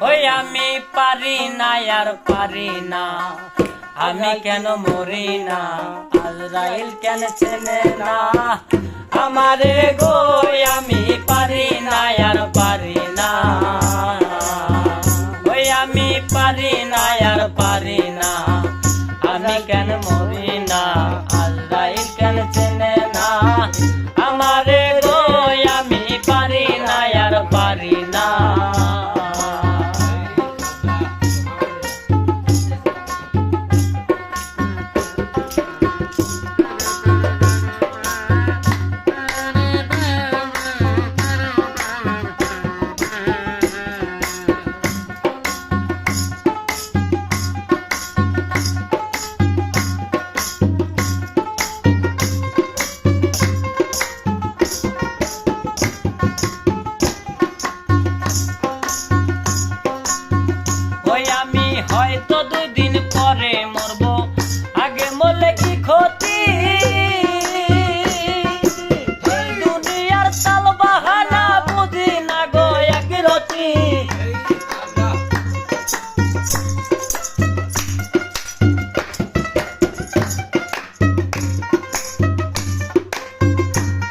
ওই, আমি পারি না আর পারি না। আমি কেন মরি না? আজরাইল কেন চেনে না? আমারে গো, আমি পারি না আর পারি তো দুই দিন পরে মরব। আগে মরলে কি ক্ষতি? দুনিয়ার তাল বাহানা বুঝি না গো, এক রতি।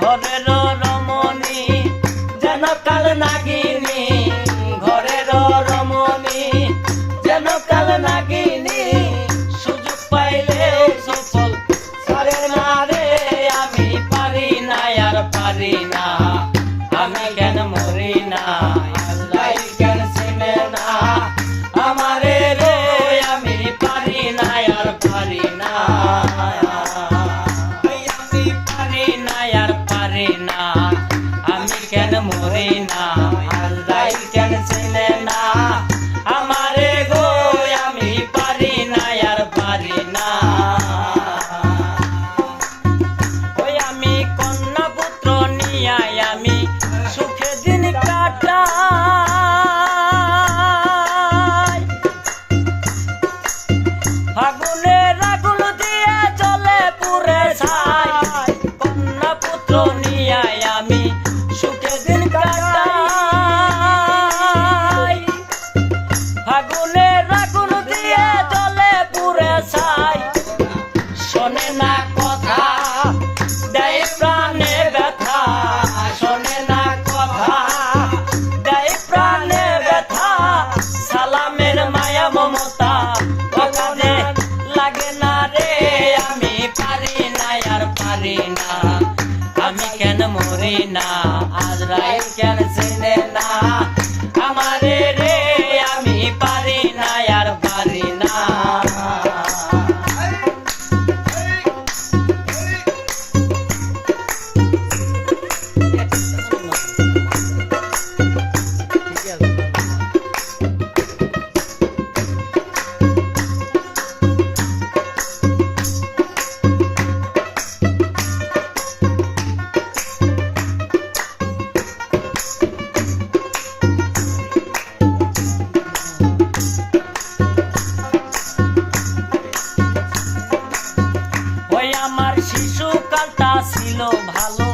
ঘরের রমণী, যেন কাল নাগির নারী না ফাগুন ছিল ভালো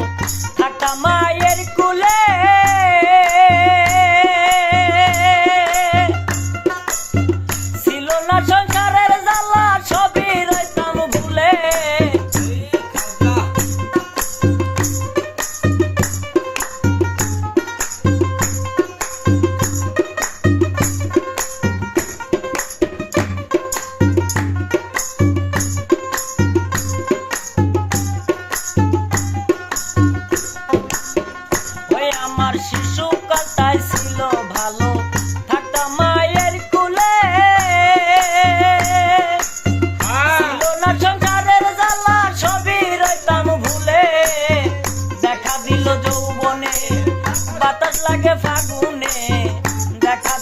like a